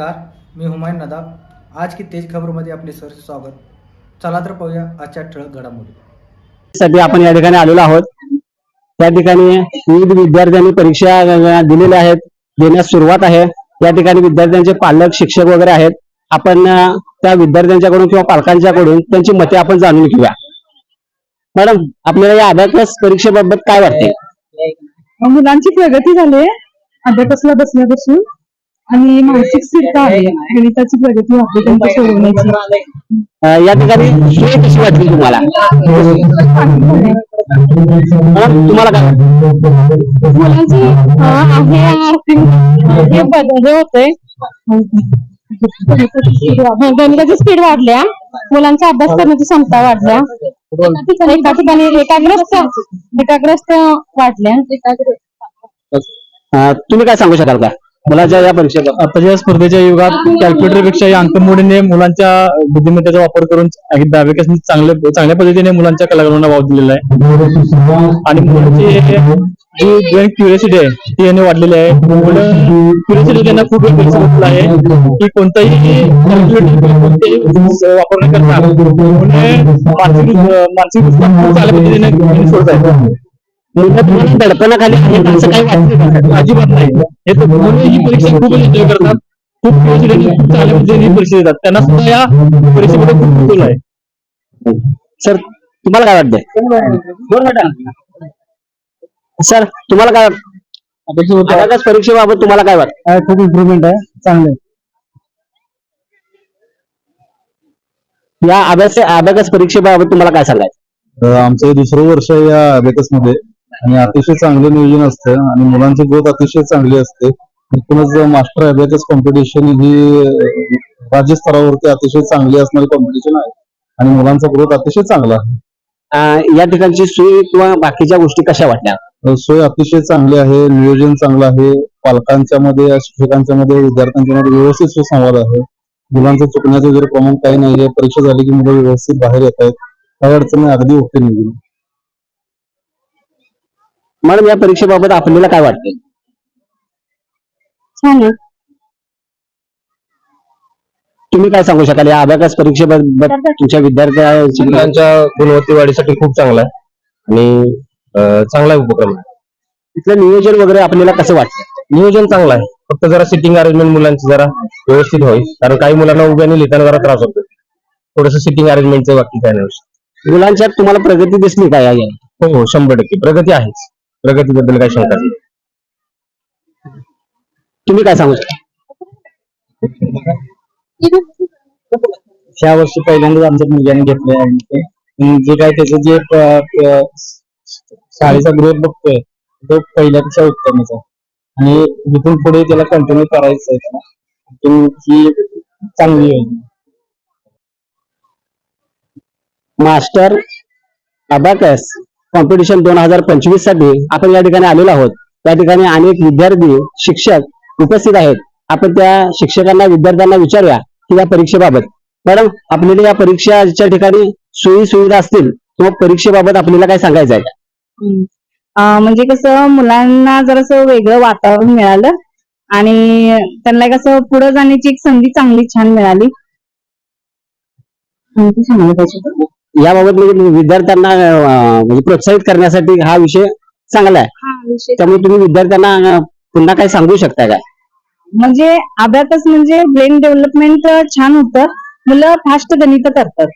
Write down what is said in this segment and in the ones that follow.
नमस्कार मी हुमायून नदाब. आज की तेज खबरमध्ये आपले सर स्वागत. चला तर पाहूया आजच्या ठळक घडामोडी. आपण या ठिकाणी आलेलो आहोत. त्या ठिकाणी विविध विद्यार्थ्यांनी परीक्षा दिलेल्या आहेत देण्यास सुरुवात आहे. या ठिकाणी विद्यार्थ्यांचे पालक शिक्षक वगैरे आहेत. आपण त्या विद्यार्थ्यांच्याकडून किंवा पालकांच्याकडून त्यांची मते आपण जाणून घेऊया. मॅडम आपल्याला या अभ्यास परीक्षेबाबत काय वाटते? मुलांची प्रगती झाली अभ्यासाला बसण्यापासून आणि मानसिक स्थिरता आहे. गणिताची प्रगती होते त्यांची सोडवण्याची अ, या ठिकाणी सोय कशी वाटली तुम्हाला? मॅडम तुम्हाला काय? वाटतं? मुलांची हे बदल हे होते. गणिताची स्पीड वाढल्या. मुलांचा अभ्यास करण्याची क्षमता वाढल्या. एका ठिकाणी एकाग्रस्त एकाग्रस्त वाढल्या. अ, तुम्ही काय सांगू शकाल का? मुलाच्या या परीक्षेबाबत आताच्या स्पर्धेच्या युगात कॅल्क्युलेटरपेक्षा या अंकमोडीने मुलांच्या बुद्धिमत्तेचा वापर करून अभ्यास चांगल्या चांगल्या पद्धतीने मुलांच्या कलागुणांना वाव दिलेला आहे आणि मुलांची जी क्युरियोसिटी आहे ती यांनी वाढलेली आहे मुलं क्युरियोसिटी त्यांना खूप आहे की कोणताही कोणतेही वापर न करता मुले मानसिक मानसिक चांगल्या पद्धतीने त्यांनी सोडत आहेत मुलं तुम्हाला दडपणाखाली आहेत असं काही वाटतं? अजिबात नाही. हे तर ही परीक्षा खूप एन्जॉय करतात. खूप खूप चांगल्या पद्धतीने ही परीक्षा देतात त्यांना सुद्धा या परीक्षेमध्ये खूप कुतूहल आहे. सर तुम्हाला काय वाटतंय? सर तुम्हाला काय वाटतं अभ्यास परीक्षेबाबत तुम्हाला काय वाटतं खूप इम्प्रुव्हमेंट आहे. चांगले या अभ्यास अभ्यास परीक्षेबाबत तुम्हाला काय सांगायचं? आमचं हे दुसरं वर्ष या अबेकसमध्ये आणि अतिशय चांगलं नियोजन असतं आणि मुलांची ग्रोथ अतिशय चांगली असते. एकूणच मास्टर अबेकस कॉम्पिटिशन ही अ, राज्य स्तरावरती अतिशय चांगली असणारी कॉम्पिटिशन आहे. आणि मुलांचा ग्रोथ अतिशय चांगला आहे. या ठिकाणची सोयी किंवा बाकीच्या गोष्टी कशा वाटल्या? सोय अतिशय चांगली आहे नियोजन चांगलं आहे. पालकांच्या मध्ये शिक्षकांच्या मध्ये विद्यार्थ्यांच्या मध्ये व्यवस्थित सुसंवाद आहे. मुलांचं चुकण्याचं वगैरे प्रमाण काही नाहीये परीक्षा झाली की मुलं व्यवस्थित बाहेर येत आहेत काही अडचण अगदी ओके निघून. मॅडम या परीक्षेबाबत आपल्याला काय वाटते छान आहे तुम्ही काय सांगू शकाल? या अभ्यास परीक्षेबाबत तुमच्या विद्यार्थ्यांची मुलांच्या गुणवत्ते वाढीसाठी खूप चांगला आहे. आणि अं, चांगला आहे उपक्रम. आहे. तिथलं नियोजन वगैरे आपल्याला कसं वाटतं नियोजन चांगलं आहे. फक्त जरा सिटिंग अरेंजमेंट मुलांची जरा व्यवस्थित होईल कारण काही मुलांना उभ्याने लिहिताना जरा त्रास होतो. थोडस सिटिंग अरेंजमेंटचं बाकी काय नाही. मुलांच्यात तुम्हाला प्रगती दिसली काय या हो हो शंभर टक्के. प्रगती आहेच. प्रगतीबद्दल काही शंका नाही तुम्ही काय सांगू शकता ह्या वर्षी पहिल्यांदाच आमच्या मुलग्याने घेतले आहे ते. आणि जे काय त्याचं जे प- प- शाळेचा ग्रोथ बघतोय तो पहिल्यापेक्षा उत्तमच आहे आणि इथून पुढे त्याला कंटिन्यू करायचं आहे त्याला. आणि ही चांगली योजना. मास्टर अबॅकस कॉम्पिटिशन दोन हजार पंचवीससाठी आपण या ठिकाणी आलेलो आहोत. त्या ठिकाणी अनेक विद्यार्थी शिक्षक उपस्थित आहेत. आपण त्या शिक्षकांना विद्यार्थ्यांना विचारूया की या परीक्षेबाबत. मॅडम आपल्याला या परीक्षाच्या ठिकाणी सोयी सुविधा असतील किंवा परीक्षेबाबत आपल्याला काय सांगायचं आहे? म्हणजे कसं मुलांना जरासं वेगळं वातावरण मिळालं आणि त्यांना कसं पुढे जाण्याची एक संधी चांगली छान मिळाली. सांगायला पाहिजे याबाबत म्हणजे विद्यार्थ्यांना अं, म्हणजे प्रोत्साहित करण्यासाठी हा विषय चांगला आहे. हा विषय त्यामुळे तुम्ही विद्यार्थ्यांना अं, पुन्हा काय सांगू शकता का? म्हणजे अभ्यास म्हणजे ब्रेन डेव्हलपमेंट छान होतं. मुलं फास्ट गणित करतात.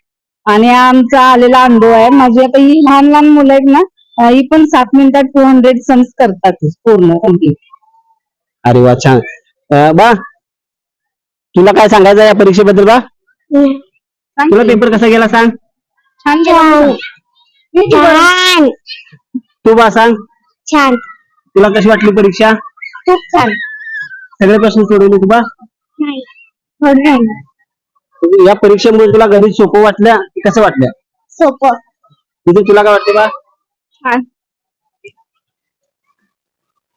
आणि आमचा आलेला अनुभव आहे. माझी आता ही लहान लहान मुलं आहेत ना अं, ही पण सात मिनिटात टू हंड्रेड सम्स करतात पूर्ण कंप्लीट अरे वा छान. अं, बा तुला काय सांगायचं आहे या परीक्षेबद्दल बा? तुला पेपर कसा गेला सांग? छान छान तू बा सांग छान तुला कशी वाटली परीक्षा खूप छान सगळे प्रश्न सोडवले तू बा या परीक्षेमुळे तुला गणित सोपं वाटलं की कसं वाटलं सोपं तिथे तुला काय वाटते बा छान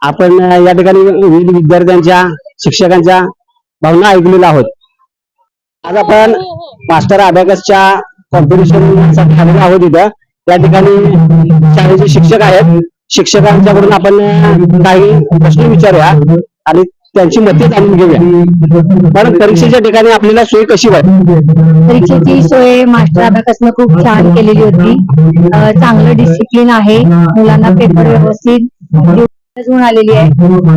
आपण अं, या ठिकाणी विविध विद्यार्थ्यांच्या शिक्षकांच्या भावना ऐकलेल्या आहोत. आज आपण मास्टर अभ्यासच्या कॉम्पिटिशनसाठी आहोत इथं. त्या ठिकाणी शाळेचे शिक्षक आहेत. शिक्षकांच्याकडून आपण काही प्रश्न विचारूया आणि त्यांची मते जाणून घेऊया. मॅडम परीक्षेच्या ठिकाणी आपल्याला सोय कशी वाटते? परीक्षेची सोय मास्टर अभ्यासनं खूप छान केलेली होती. चांगलं डिसिप्लिन आहे. मुलांना पेपर व्यवस्थित देऊन आलेली आहे.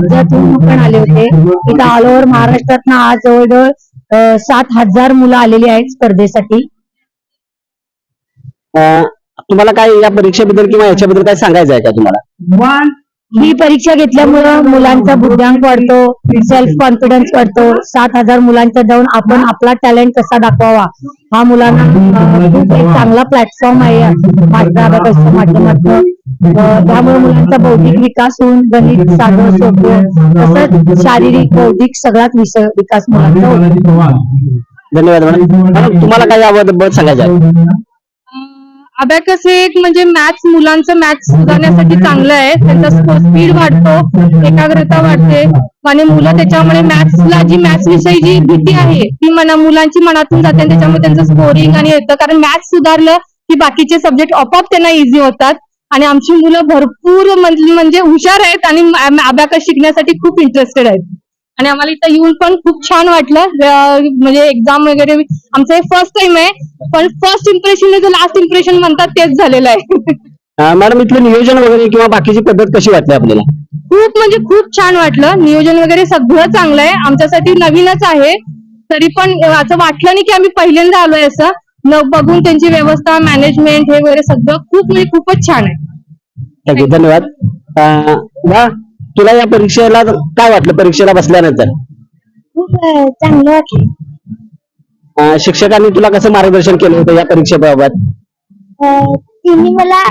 त्यातून पण आले होते इथं ऑल ओव्हर महाराष्ट्रात आज जवळजवळ सात हजार मुलं आलेली आहेत स्पर्धेसाठी. तुम्हाला काय या परीक्षेबद्दल किंवा याच्याबद्दल काय सांगायचं आहे का तुम्हाला? ही परीक्षा घेतल्यामुळं मुलांचा बुद्ध्यांक वाढतो सेल्फ कॉन्फिडन्स वाढतो. सात हजार मुलांच्या जाऊन आपण आपला टॅलेंट कसा दाखवावा? हा मुलांना खूप एक चांगला प्लॅटफॉर्म आहे. माध्यमातून त्यामुळे मुलांचा बौद्धिक विकास होऊन गणित साधं सोपं तसंच शारीरिक बौद्धिक सगळाच विस- विकास मुलांचा धन्यवाद मॅडम. मॅडम तुम्हाला काय याबद्दल सांगायचं आहे? अबॅकस हे एक म्हणजे मॅथ्स मुलांचं मॅथ्स सुधारण्यासाठी चांगलं आहे. त्यांचा स्पीड वाढतो एकाग्रता वाढते आणि मुलं त्याच्यामुळे मॅथ्सला जी मॅथ्स विषयी जी भीती आहे ती मना मुलांची मनातून जाते त्याच्यामुळे त्यांचं स्कोरिंग आणि येतं कारण मॅथ्स सुधारलं की बाकीचे सब्जेक्ट आपोआप त्यांना इझी होतात. आणि आमची मुलं भरपूर म्हणजे म्हणजे हुशार आहेत आणि अबॅकस शिकण्यासाठी खूप इंटरेस्टेड आहेत. आणि आम्हाला इथं येऊन पण खूप छान वाटलं. म्हणजे एक्झाम वगैरे आमचं हे फर्स्ट टाइम आहे पण फर्स्ट इम्प्रेशन जो लास्ट इम्प्रेशन म्हणतात तेच झालेलं आहे. मॅडम इथलं नियोजन वगैरे किंवा बाकीची पद्धत कशी वाटते आपल्याला? खूप म्हणजे खूप छान वाटलं. नियोजन वगैरे सगळं चांगलं आहे. आमच्यासाठी नवीनच आहे. तरी पण असं वाटलं नाही की आम्ही पहिल्यांदा आलोय असं. न बघून त्यांची व्यवस्था मॅनेजमेंट हे वगैरे सगळं खूप म्हणजे खूपच छान आहे. धन्यवाद. तुला या परीक्षेला काय वाटलं? परीक्षेला बसल्यानंतर? खूप चांगलं वाटलं. अं, शिक्षकांनी तुला कसं मार्गदर्शन केलं होतं या परीक्षेबाबत? तिने मला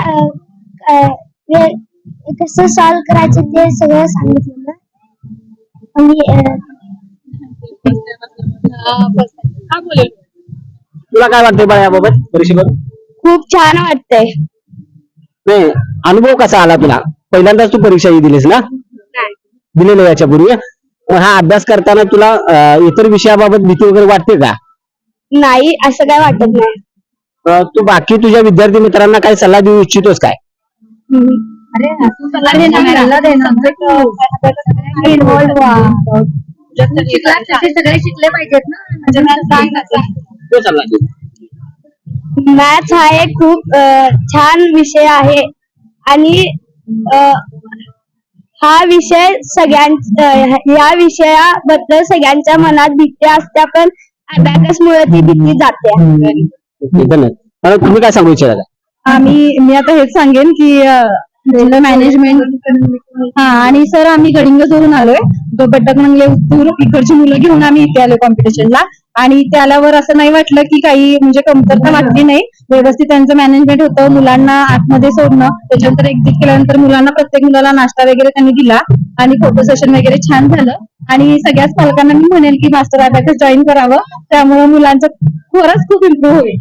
कसं सॉल्व करायचं ते सगळं सांगितलं आणि हा बोलेल तुला काय वाटतंय बाळा याबाबत परीक्षेबाबत खूप छान वाटतंय. नाही अनुभव कसा आला तुला? पहिल्यांदाच तू परीक्षा ही दिलीस ना? दिलेलं याच्या पूर्वी. मग हा अभ्यास करताना तुला अं, इतर विषयाबाबत भीती वगैरे वाटते का? नाही असं काय वाटत नाही. अं, तू बाकी तुझ्या विद्यार्थी मित्रांना काय सल्ला देऊ इच्छितोस काय? इन्व्हॉल्व व्हा. सगळे शिकले पाहिजेत ना. तो सल्ला दे. मॅथ्स हा एक खूप अं, छान विषय आहे. आणि अं, हा विषय सगळ्यां या विषयाबद्दल सगळ्यांच्या मनात भीती असते पण अभ्यास मुळे ती भीती जाते. ओके, धन्यवाद. मॅडम तुम्ही काय सांगू इच्छिता? आम्ही मी आता हेच सांगेन की मॅनेजमेंट हा आणि सर आम्ही गडिंगजवरून आलोय. तो बटक मंगले उत्तूर इकडची मुलं घेऊन आम्ही इथे आलो कॉम्पिटिशनला आणि इथे आल्यावर असं नाही वाटलं की काही म्हणजे कमतरता वाटली नाही. व्यवस्थित त्यांचं मॅनेजमेंट होतं. मुलांना आतमध्ये सोडणं. त्याच्यानंतर एक्झिट केल्यानंतर मुलांना प्रत्येक मुलाला नाश्ता वगैरे त्यांनी दिला. आणि फोटो सेशन वगैरे छान झालं. आणि सगळ्याच पालकांना मी म्हणेल की मास्टर अबॅकस जॉईन करावं. त्यामुळे मुलांचं खरंच खूप इम्प्रूव्ह होईल.